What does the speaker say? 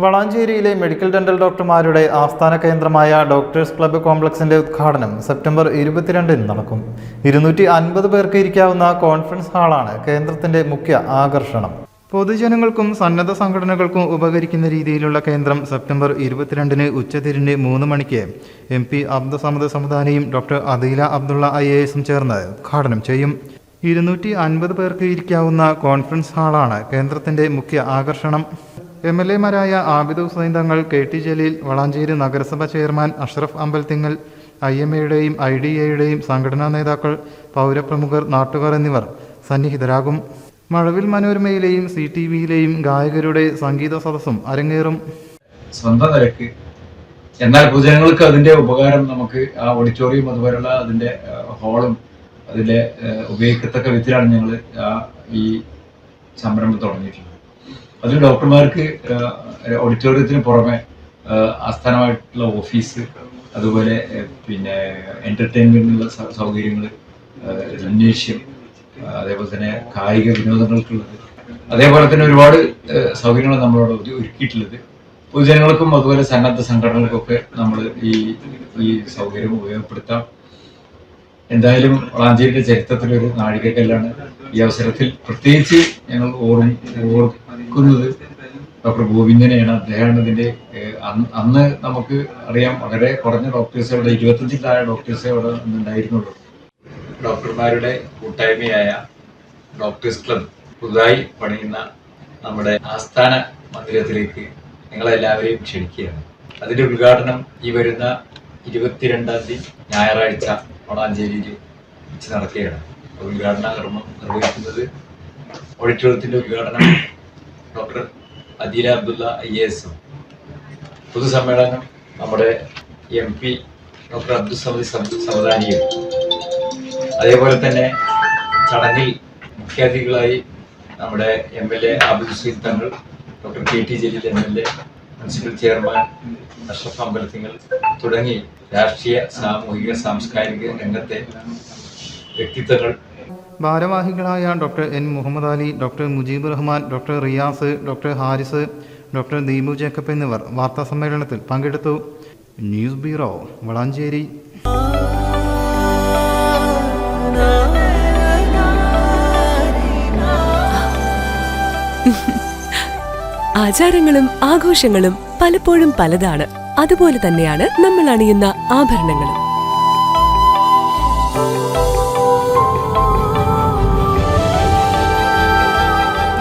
വളാഞ്ചേരിയിലെ medical dental ഡോക്ടർമാരുടെ ആസ്ഥാന കേന്ദ്രമായ ഡോക്ടേഴ്സ് ക്ലബ്ബ് കോംപ്ലക്സിന്റെ ഉദ്ഘാടനം സെപ്റ്റംബർ ഇരുപത്തിരണ്ടിന് നടക്കും. ഇരുന്നൂറ്റി അൻപത് പേർക്ക് ഇരിക്കാവുന്ന കോൺഫറൻസ് ഹാളാണ് കേന്ദ്രത്തിന്റെ മുഖ്യ ആകർഷണം. പൊതുജനങ്ങൾക്കും സന്നദ്ധ സംഘടനകൾക്കും ഉപകരിക്കുന്ന രീതിയിലുള്ള കേന്ദ്രം സെപ്റ്റംബർ ഇരുപത്തിരണ്ടിന് ഉച്ചതിരിഞ്ഞ് മൂന്ന് മണിക്ക് M P Abdussamad സമദാനിയും doctor Adeela Abdulla I A എസും ചേർന്ന് ഉദ്ഘാടനം ചെയ്യും. ഇരുന്നൂറ്റി അൻപത് പേർക്ക് ഇരിക്കാവുന്ന കോൺഫറൻസ് ഹാളാണ് കേന്ദ്രത്തിന്റെ മുഖ്യ ആകർഷണം. എം എൽ എമാരായ ആബിദ് ഹുസൈൻ തങ്ങൾ കെ ടി ജലീൽ വളാഞ്ചേരി നഗരസഭ chairman Ashraf Ambalathingal I M എയുടെയും ഐ ഡി എയുടെയും സംഘടനാ നേതാക്കൾ പൗരപ്രമുഖർ നാട്ടുകാർ എന്നിവർ സന്നിഹിതരാകും. മഴവിൽ മനോരമയിലെയും സി ടി വിയിലെയും ഗായകരുടെ സംഗീത സദസ്സും അരങ്ങേറും. സ്വന്തം തിരക്ക് എന്നാൽ പൊതുജനങ്ങൾക്ക് അതിന്റെ ഉപകാരം നമുക്ക് ആ ഓഡിറ്റോറിയം അതുപോലുള്ള അതിന്റെ ഹാളും അതിന്റെ ഉപയോഗിക്കത്തക്ക വിധത്തിലാണ് ഞങ്ങൾ ഈ സംരംഭം തുടങ്ങിയിട്ടുള്ളത്. അതിൽ ഡോക്ടർമാർക്ക് ഓഡിറ്റോറിയത്തിന് പുറമെ ആസ്ഥാനമായിട്ടുള്ള ഓഫീസ് അതുപോലെ പിന്നെ എന്റർടൈൻമെന്റിനുള്ള സൗകര്യങ്ങൾ ജിംനേഷ്യം അതേപോലെ തന്നെ കായിക വിനോദങ്ങൾക്കുള്ളത്. അതേപോലെ തന്നെ ഒരുപാട് സൗകര്യങ്ങൾ നമ്മളോട് ഒരു- ഒരുക്കിയിട്ടുള്ളത്. പൊതുജനങ്ങൾക്കും അതുപോലെ സന്നദ്ധ സംഘടനകൾക്കൊക്കെ നമ്മൾ ഈ ഈ സൗകര്യം ഉപയോഗപ്പെടുത്താം. എന്തായാലും വളാഞ്ചേരിയുടെ ചരിത്രത്തിലൊരു നാഴികക്കല്ലാണ് ഈ അവസരത്തിൽ പ്രത്യേകിച്ച് ഞങ്ങൾ ഓർമ്മ ഓർക്കുന്നത് ഡോക്ടർ ഗോവിന്ദനെയാണ്. അദ്ദേഹമാണ് ഇതിന്റെ അന്ന് നമുക്ക് അറിയാം വളരെ കുറഞ്ഞ ഡോക്ടേഴ്സ് അവിടെ ഇരുപത്തഞ്ചിൽ താഴെ ഡോക്ടേഴ്സേ അവിടെ ഉണ്ടായിരുന്നുള്ളൂ ഡോക്ടർമാരുടെ കൂട്ടായ്മയായ ഡോക്ടേഴ്സ് ക്ലബ് പുതുതായി പണിയുന്ന നമ്മുടെ ആസ്ഥാന മന്ദിരത്തിലേക്ക് നിങ്ങളെല്ലാവരെയും ക്ഷണിക്കുകയാണ്. അതിന്റെ ഉദ്ഘാടനം ഈ വരുന്ന ഇരുപത്തിരണ്ടാം തീയതി ഞായറാഴ്ച വളാഞ്ചേരിയിൽ വെച്ച് നടക്കുകയാണ്. ഉദ്ഘാടന കർമ്മം നിർവഹിക്കുന്നത് ഓഡിറ്റോറിയത്തിന്റെ ഉദ്ഘാടനം doctor Adeela Abdulla I A എസും പൊതുസമ്മേളനം നമ്മുടെ M P doctor Abdul Samad സമദാനിയും. അതേപോലെ തന്നെ ചടങ്ങിൽ മുഖ്യാതിഥികളായി നമ്മുടെ M L A Abdul Syed Thangal doctor K T Jaleel M L A municipal chairman Ashraf Ambalathingal തുടങ്ങി രാഷ്ട്രീയ സാമൂഹിക സാംസ്കാരിക രംഗത്തെ വ്യക്തിത്വങ്ങൾ ഭാരവാഹികളായ doctor N Muhammad Ali doctor Mujeeb Rahman doctor Riyas doctor Haris doctor Deepu Jacob എന്നിവർ വാർത്താ സമ്മേളനത്തിൽ പങ്കെടുത്തു. News bureau Valanchery. ആചാരങ്ങളും ആഘോഷങ്ങളും പലപ്പോഴും പലതാണ്. അതുപോലെ തന്നെയാണ് നമ്മൾ അണിയുന്ന ആഭരണങ്ങളും.